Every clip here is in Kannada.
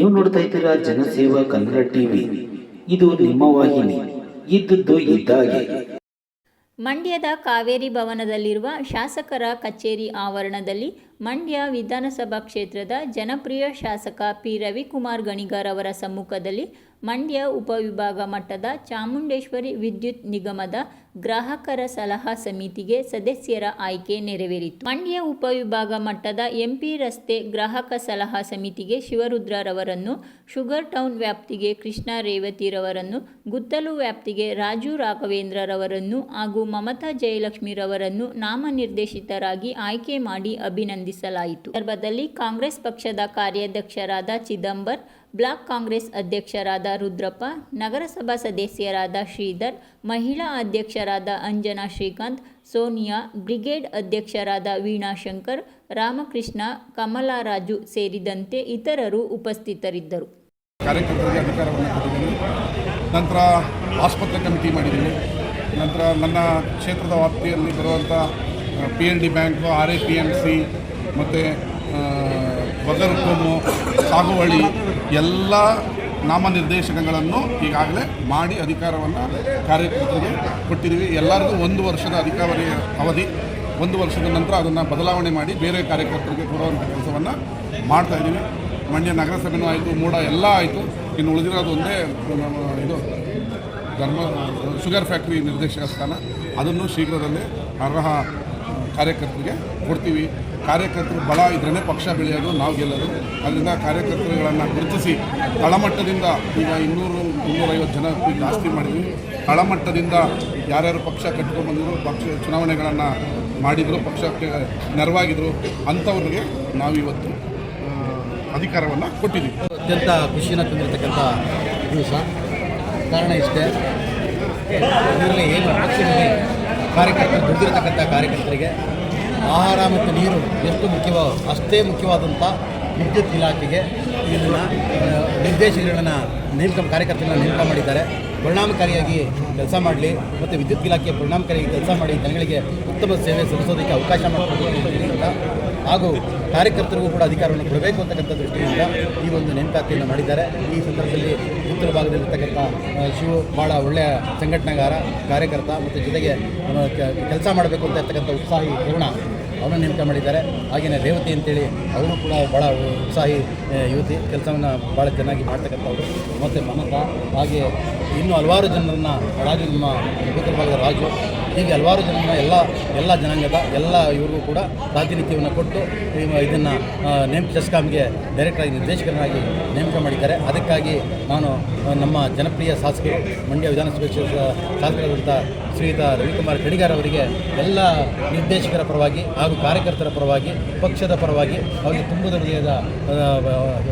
ನೀವು ನೋಡ್ತಾ ಇದ್ದೀರಾ ಜನಸೇವಾ ಕನ್ನಡ ಟಿವಿ. ಇದು ನಿಮ್ಮ ವಾಹಿನಿ. ಇದ್ದದ್ದು ಇದ್ದಾಗೆ. ಮಂಡ್ಯದ ಕಾವೇರಿ ಭವನದಲ್ಲಿರುವ ಶಾಸಕರ ಕಚೇರಿ ಆವರಣದಲ್ಲಿ ಮಂಡ್ಯ ವಿಧಾನಸಭಾ ಕ್ಷೇತ್ರದ ಜನಪ್ರಿಯ ಶಾಸಕ ಪಿ ರವಿಕುಮಾರ್ ಗಣಿಗಾರ್ ಅವರ ಸಮ್ಮುಖದಲ್ಲಿ ಮಂಡ್ಯ ಉಪವಿಭಾಗ ಮಟ್ಟದ ಚಾಮುಂಡೇಶ್ವರಿ ವಿದ್ಯುತ್ ನಿಗಮದ ಗ್ರಾಹಕರ ಸಲಹಾ ಸಮಿತಿಗೆ ಸದಸ್ಯರ ಆಯ್ಕೆ ನೆರವೇರಿತು. ಮಂಡ್ಯ ಉಪವಿಭಾಗ ಮಟ್ಟದ ಎಂಪಿ ರಸ್ತೆ ಗ್ರಾಹಕ ಸಲಹಾ ಸಮಿತಿಗೆ ಶಿವರುದ್ರರವರನ್ನು, ಶುಗರ್ ಟೌನ್ ವ್ಯಾಪ್ತಿಗೆ ಕೃಷ್ಣ ರೇವತಿರವರನ್ನು, ಗುತ್ತಲು ವ್ಯಾಪ್ತಿಗೆ ರಾಜು ರಾಘವೇಂದ್ರರವರನ್ನು ಹಾಗೂ ಮಮತಾ ಜಯಲಕ್ಷ್ಮಿರವರನ್ನು ನಾಮನಿರ್ದೇಶಿತರಾಗಿ ಆಯ್ಕೆ ಮಾಡಿ ಅಭಿನಂದಿಸಲಾಯಿತು. ಸಂದರ್ಭದಲ್ಲಿ ಕಾಂಗ್ರೆಸ್ ಪಕ್ಷದ ಕಾರ್ಯಾಧ್ಯಕ್ಷರಾದ ಚಿದಂಬರ್ ಬ್ಲಾಕ್ ಕಾಂಗ್ರೆಸ್ ಅಧ್ಯಕ್ಷರಾದ ರುದ್ರಪ್ಪ, ನಗರಸಭಾ ಸದಸ್ಯರಾದ ಶ್ರೀಧರ್, ಮಹಿಳಾ ಅಧ್ಯಕ್ಷರಾದ ಅಂಜನಾ ಶ್ರೀಕಾಂತ್, ಸೋನಿಯಾ, ಬ್ರಿಗೇಡ್ ಅಧ್ಯಕ್ಷರಾದ ವೀಣಾಶಂಕರ್ ರಾಮಕೃಷ್ಣ ಕಮಲಾರಾಜು ಸೇರಿದಂತೆ ಇತರರು ಉಪಸ್ಥಿತರಿದ್ದರು. ಅಧಿಕಾರವನ್ನು ನಂತರ ಆಸ್ಪತ್ರೆ ಕಮಿಟಿ ಮಾಡಿದ್ದೀನಿ. ನಂತರ ನನ್ನ ಕ್ಷೇತ್ರದ ವ್ಯಾಪ್ತಿಯಲ್ಲಿ ಬರುವಂಥ P N D bank R A P M C ಮತ್ತು ಬಗರ್ಕೊಮ್ಮು ಸಾಗುವಳಿ, ಎಲ್ಲ ನಾಮನಿರ್ದೇಶನಗಳನ್ನು ಈಗಾಗಲೇ ಮಾಡಿ ಅಧಿಕಾರವನ್ನು ಕಾರ್ಯಕರ್ತರಿಗೆ ಕೊಟ್ಟಿದ್ದೀವಿ. ಎಲ್ಲರಿಗೂ ಒಂದು ವರ್ಷದ ಅಧಿಕಾರಿ ಅವಧಿ, ಒಂದು ವರ್ಷದ ನಂತರ ಅದನ್ನು ಬದಲಾವಣೆ ಮಾಡಿ ಬೇರೆ ಕಾರ್ಯಕರ್ತರಿಗೆ ಕೊಡುವಂಥ ಕೆಲಸವನ್ನು ಮಾಡ್ತಾಯಿದ್ದೀವಿ ಮಂಡ್ಯ ನಗರಸಭೆನೂ ಆಯಿತು, ಮೂಡ ಎಲ್ಲ ಆಯಿತು. ಇನ್ನು ಉಳಿದಿರೋದು ಒಂದೇ ಇದು, ಧರ್ಮ, ಶುಗರ್ ಫ್ಯಾಕ್ಟ್ರಿ ನಿರ್ದೇಶಕ ಸ್ಥಾನ. ಅದನ್ನು ಶೀಘ್ರದಲ್ಲೇ ಅರ್ಹ ಕಾರ್ಯಕರ್ತರಿಗೆ ಕೊಡ್ತೀವಿ. ಕಾರ್ಯಕರ್ತರು ಬಲ ಇದ್ರೇ ಪಕ್ಷ ಬೆಳೆಯೋದು, ನಾವು ಗೆಲ್ಲೋದು. ಅದರಿಂದ ಕಾರ್ಯಕರ್ತರುಗಳನ್ನು ಗುರುತಿಸಿ, ತಳಮಟ್ಟದಿಂದ ಈಗ ಇನ್ನೂರು ಮುನ್ನೂರೈವತ್ತು ಜನ ಜಾಸ್ತಿ ಮಾಡಿದ್ವಿ. ತಳಮಟ್ಟದಿಂದ ಯಾರ್ಯಾರು ಪಕ್ಷ ಕಟ್ಕೊಂಡ್ಬಂದಿದ್ರು ಪಕ್ಷ ಚುನಾವಣೆಗಳನ್ನು ಮಾಡಿದರು, ಪಕ್ಷಕ್ಕೆ ನೆರವಾಗಿದ್ದರು ಅಂಥವ್ರಿಗೆ ನಾವಿವತ್ತು ಅಧಿಕಾರವನ್ನು ಕೊಟ್ಟಿದ್ದೀವಿ. ಅತ್ಯಂತ ಖುಷಿನ ತಂದಿರತಕ್ಕಂಥ ದಿವಸ. ಕಾರಣ ಇಷ್ಟೇ, ಇದರಲ್ಲಿ ಏನು ಪಕ್ಷದಲ್ಲಿ ಕಾರ್ಯಕರ್ತರು ದುಡ್ದಿರತಕ್ಕಂಥ ಕಾರ್ಯಕರ್ತರಿಗೆ ಆಹಾರ ಮತ್ತು ನೀರು ಎಷ್ಟು ಮುಖ್ಯವೋ ಅಷ್ಟೇ ಮುಖ್ಯವಾದಂಥ ವಿದ್ಯುತ್ ಇಲಾಖೆಗೆ ಇದನ್ನು ನಿರ್ದೇಶಕರನ್ನು ನೇಮಕ ಕಾರ್ಯಕರ್ತರನ್ನು ನೇಮಕ ಮಾಡಿದ್ದಾರೆ. ಪರಿಣಾಮಕಾರಿಯಾಗಿ ಕೆಲಸ ಮಾಡಲಿ ಮತ್ತು ವಿದ್ಯುತ್ ಇಲಾಖೆ ಪರಿಣಾಮಕಾರಿಯಾಗಿ ಕೆಲಸ ಮಾಡಿ ಜನಗಳಿಗೆ ಉತ್ತಮ ಸೇವೆ ಸಲ್ಲಿಸೋದಕ್ಕೆ ಅವಕಾಶ ಮಾಡಿಕೊಡೋದ್ರಿಂದ ಹಾಗೂ ಕಾರ್ಯಕರ್ತರಿಗೂ ಕೂಡ ಅಧಿಕಾರವನ್ನು ಕೊಡಬೇಕು ಅಂತಕ್ಕಂಥ ದೃಷ್ಟಿಯಿಂದ ಈ ಒಂದು ನೇಮಕಾತಿಯನ್ನು ಮಾಡಿದ್ದಾರೆ. ಈ ಸಂದರ್ಭದಲ್ಲಿ ಉತ್ತರ ಭಾಗದಲ್ಲಿರ್ತಕ್ಕಂಥ ಶಿವ ಭಾಳ ಒಳ್ಳೆಯ ಸಂಘಟನೆಗಾರ, ಕಾರ್ಯಕರ್ತ ಮತ್ತು ಜೊತೆಗೆ ಕೆಲಸ ಮಾಡಬೇಕು ಅಂತ ಇರ್ತಕ್ಕಂಥ ಉತ್ಸಾಹಿ ತರುಣ ಅವರನ್ನು ನೇಮಕ ಮಾಡಿದ್ದಾರೆ. ಹಾಗೆಯೇ ರೇವತಿ ಅಂತೇಳಿ ಅವರು ಕೂಡ ಭಾಳ ಉತ್ಸಾಹಿ ಯುವತಿ. ಕೆಲಸವನ್ನು ಭಾಳ ಚೆನ್ನಾಗಿ ಮಾಡ್ತಕ್ಕಂಥವ್ರು. ಮತ್ತು ಮಮತಾ, ಹಾಗೆ ಇನ್ನೂ ಹಲವಾರು ಜನರನ್ನು ರಾಜು, ನಮ್ಮ ಉತ್ತರ ಭಾಗದ ರಾಜು ಹೀಗೆ ಹಲವಾರು ಜನ, ಎಲ್ಲ ಎಲ್ಲ ಜನಾಂಗದ, ಎಲ್ಲ ಇವ್ರಿಗೂ ಕೂಡ ಪ್ರಾತಿನಿಧ್ಯವನ್ನು ಕೊಟ್ಟು ಇದನ್ನು ನೇಮ್ ಚೆಸ್ಕಾಮ್ಗೆ ಡೈರೆಕ್ಟರಾಗಿ ನಿರ್ದೇಶಕರನ್ನಾಗಿ ನೇಮಕ ಮಾಡಿದ್ದಾರೆ. ಅದಕ್ಕಾಗಿ ನಾನು ನಮ್ಮ ಜನಪ್ರಿಯ ಶಾಸಕರು, ಮಂಡ್ಯ ವಿಧಾನಸಭೆ ಶಾಸಕರಾದಂಥ ಶ್ರೀಯುತ ರವಿಕುಮಾರ್ ಕಡಿಗಾರ್ ಅವರಿಗೆ ಎಲ್ಲ ನಿರ್ದೇಶಕರ ಪರವಾಗಿ ಹಾಗೂ ಕಾರ್ಯಕರ್ತರ ಪರವಾಗಿ, ಪಕ್ಷದ ಪರವಾಗಿ ಅವರಿಗೆ ತುಂಬ ಹೃದಯದ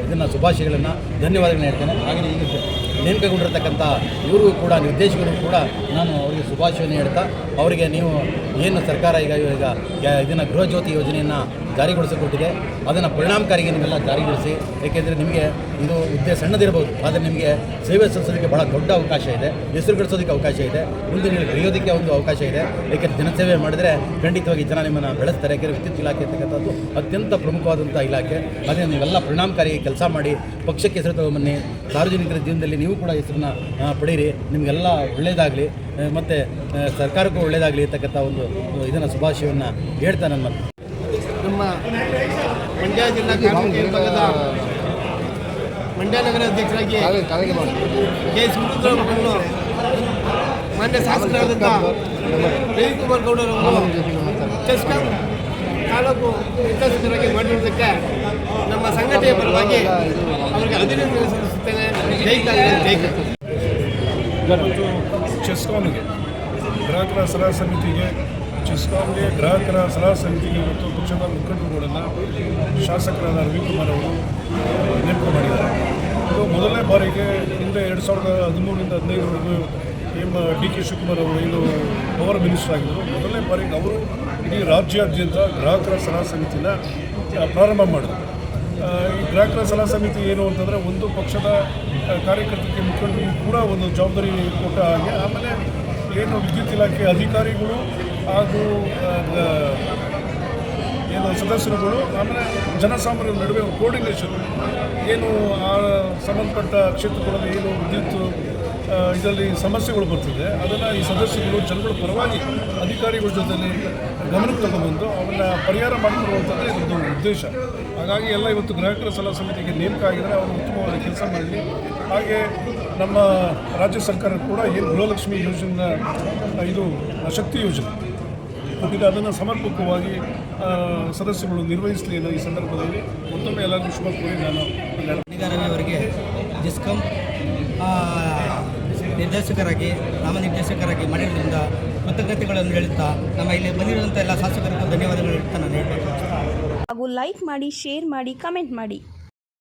ಇದನ್ನು ಶುಭಾಶಯಗಳನ್ನು, ಧನ್ಯವಾದಗಳನ್ನ ಹೇಳ್ತೇನೆ. ಹಾಗೆಯೇ ಈಗ ನೇಮಕಗೊಂಡಿರ್ತಕ್ಕಂಥ ಇವರಿಗೂ ಕೂಡ ನಿರ್ದೇಶಕರು ಕೂಡ ನಾನು ಅವರಿಗೆ ಶುಭಾಶಯವನ್ನು ಹೇಳ್ತಾ, ಅವರಿಗೆ ನೀವು ಏನು ಸರ್ಕಾರ ಈಗ ಈಗ ಇದನ್ನು ಗೃಹ ಜ್ಯೋತಿ ಯೋಜನೆಯನ್ನು ಜಾರಿಗೊಳಿಸಿಕೊಟ್ಟಿದೆ. ಅದನ್ನು ಪರಿಣಾಮಕಾರಿಗೆ ನೀವೆಲ್ಲ ಜಾರಿಗೊಳಿಸಿ, ಏಕೆಂದರೆ ನಿಮಗೆ ಇದು ಹುದ್ದೆ ಸಣ್ಣದಿರ್ಬೋದು. ಆದರೆ ನಿಮಗೆ ಸೇವೆ ಸಲ್ಲಿಸೋದಕ್ಕೆ ಭಾಳ ದೊಡ್ಡ ಅವಕಾಶ ಇದೆ. ಹೆಸರು ಗಳಿಸೋದಕ್ಕೆ ಅವಕಾಶ ಇದೆ. ಮುಂದೆ ನೀವು ಬೆಳೆಯೋದಕ್ಕೆ ಒಂದು ಅವಕಾಶ ಇದೆ. ಏಕೆಂದರೆ ಜನಸೇವೆ ಮಾಡಿದರೆ ಖಂಡಿತವಾಗಿ ಜನ ನಿಮ್ಮನ್ನು ಬೆಳೆಸ್ತಾರೆ. ಯಾಕೆಂದರೆ ವಿದ್ಯುತ್ ಇಲಾಖೆ ಇರ್ತಕ್ಕಂಥದ್ದು ಅತ್ಯಂತ ಪ್ರಮುಖವಾದಂಥ ಇಲಾಖೆ. ಅದೇ ನೀವೆಲ್ಲ ಪರಿಣಾಮಕಾರಿ ಕೆಲಸ ಮಾಡಿ, ಪಕ್ಷಕ್ಕೆ ಹೆಸರು ತಗೊಂಬನ್ನಿ ಸಾರ್ವಜನಿಕರ ಜೀವನದಲ್ಲಿ ನೀವು ಕೂಡ ಹೆಸರನ್ನ ಪಡೀರಿ ನಿಮಗೆಲ್ಲ ಒಳ್ಳೆಯದಾಗಲಿ ಮತ್ತು ಸರ್ಕಾರಕ್ಕೂ ಒಳ್ಳೆಯದಾಗಲಿ ಇರ್ತಕ್ಕಂಥ ಒಂದು, ಇದನ್ನು ಶುಭಾಶಯವನ್ನು ಹೇಳ್ತಾ ನನ್ನ. ನಮ್ಮ ಮಂಡ್ಯ ಜಿಲ್ಲಾ ಕಾನೂನು ವಿಭಾಗದ ಮಂಡ್ಯ ನಗರ ಅಧ್ಯಕ್ಷರಾಗಿ ಕೆ ಎಸ್ ಮುರುದ್ರವನ್ನು ಮಾನ್ಯ ಶಾಸಕರಾದಂಥ ರವಿಕುಮಾರ್ ಗೌಡರವರು ಚೆಸ್ಕಾಂ ತಾಲೂಕು ನಿರ್ದೇಶಕರಾಗಿ ಮಾಡಿರುವುದಕ್ಕೆ ನಮ್ಮ ಸಂಘಟನೆಯ ಪರವಾಗಿ ಅವರಿಗೆ ಅಭಿನಂದನೆ ಸಲ್ಲಿಸುತ್ತೇನೆ. ಜೈ ಕಾಂಗ್ರೆಸ್ ಜೈ ಇವತ್ತು ಗ್ರಾಹಕರ ಸಲಹಾ ಸಮಿತಿಗೆ ಚೆಸ್ಕಾಮ್ಗೆ ಗ್ರಾಹಕರ ಸಲಹಾ ಸಮಿತಿಗೆ ಮತ್ತು ಪಕ್ಷದ ಮುಖಂಡರುಗಳನ್ನು ಶಾಸಕರಾದ ರವಿಕುಮಾರ್ ಅವರು ನೇಮಕ ಮಾಡಿದ್ದಾರೆ. ಇದು ಮೊದಲನೇ ಬಾರಿಗೆ ಹಿಂದೆ ಎರಡು ಸಾವಿರದ ಹದಿಮೂರರಿಂದ ಹದಿನೈದರವರೆಗೂ ಎಂ ಡಿ ಕೆ ಶಿವಕುಮಾರ್ ಅವರು ಏನು ಪವರ್ ಮಿನಿಸ್ಟರ್ ಆಗಿದ್ದರು. ಮೊದಲನೇ ಬಾರಿಗೆ ಅವರು ಇಡೀ ರಾಜ್ಯಾದ್ಯಂತ ಗ್ರಾಹಕರ ಸಲಹಾ ಸಮಿತಿನ ಪ್ರಾರಂಭ ಮಾಡಿದ್ರು. ಈ ಗ್ರಾಹಕರ ಸಲಹಾ ಸಮಿತಿ ಏನು ಅಂತಂದರೆ ಒಂದು ಪಕ್ಷದ ಕಾರ್ಯಕರ್ತಕ್ಕೆ ಮುಖಂಡರಿಗೂ ಕೂಡ ಒಂದು ಜವಾಬ್ದಾರಿ ಕೊಟ್ಟ ಹಾಗೆ ಆಮೇಲೆ ಏನು ವಿದ್ಯುತ್ ಇಲಾಖೆ ಅಧಿಕಾರಿಗಳು ಹಾಗೂ ಏನು ಸದಸ್ಯರುಗಳು, ಆಮೇಲೆ ಜನಸಾಮಾನ್ಯರ ನಡುವೆ ಕೋರ್ಡಿನೇಷನ್ ಏನು ಆ ಸಂಬಂಧಪಟ್ಟ ಕ್ಷೇತ್ರಗಳಲ್ಲಿ ಏನು ವಿದ್ಯುತ್ ಇದರಲ್ಲಿ ಸಮಸ್ಯೆಗಳು ಬರ್ತಿದೆ, ಅದನ್ನು ಈ ಸದಸ್ಯರುಗಳು, ಜನಗಳ ಪರವಾಗಿ ಅಧಿಕಾರಿಗಳ ಜೊತೆಯಲ್ಲಿ ಗಮನಕ್ಕೆ ತಗೊಂಡ್ಬಂದು ಅವನ್ನ ಪರಿಹಾರ ಮಾಡಿಕೊಡುವಂಥದ್ದು ಇದೊಂದು ಉದ್ದೇಶ. ಹಾಗಾಗಿ ಎಲ್ಲ ಇವತ್ತು ಗ್ರಾಹಕರ ಸಲಹಾ ಸಮಿತಿಗೆ ನೇಮಕ ಆಗಿದ್ದರೆ ಅವರು ಉತ್ತಮವಾದ ಕೆಲಸ ಮಾಡಲಿ. ಹಾಗೆ ನಮ್ಮ ರಾಜ್ಯ ಸರ್ಕಾರ ಕೂಡ ಏನು ಗೃಹಲಕ್ಷ್ಮಿ ಯೋಜನೆ ಇದು, ಶಕ್ತಿ ಯೋಜನೆ. ಕೊಟ್ಟಿದೆ ಅದನ್ನು ಸಮರ್ಪಕವಾಗಿ ಸದಸ್ಯಗಳು ಸದಸ್ಯರುಗಳು ನಿರ್ವಹಿಸಲಿ ಅನ್ನೋ ಈ ಸಂದರ್ಭದಲ್ಲಿ. ಮತ್ತೊಮ್ಮೆ ಎಲ್ಲರಿಗೂ ಶುಭ ಕೋರಿ ನಾನು ಅವರಿಗೆ ಡಿಸ್ಕಮ್ ನಿರ್ದೇಶಕರಾಗಿ ನಾಮನಿರ್ದೇಶಕರಾಗಿ ಮಾಡಿರೋದ್ರಿಂದ ಕೃತಜ್ಞತೆಗಳನ್ನು ಹೇಳುತ್ತಾ ನಮ್ಮ ಇಲ್ಲಿ ಬಂದಿರುವಂಥ ಎಲ್ಲ ಶಾಸಕರಿಗೂ ಧನ್ಯವಾದಗಳು ಹೇಳ್ತಾ ನಾನು ಹಾಗೂ ಲೈಕ್ ಮಾಡಿ ಶೇರ್ ಮಾಡಿ ಕಮೆಂಟ್ ಮಾಡಿ.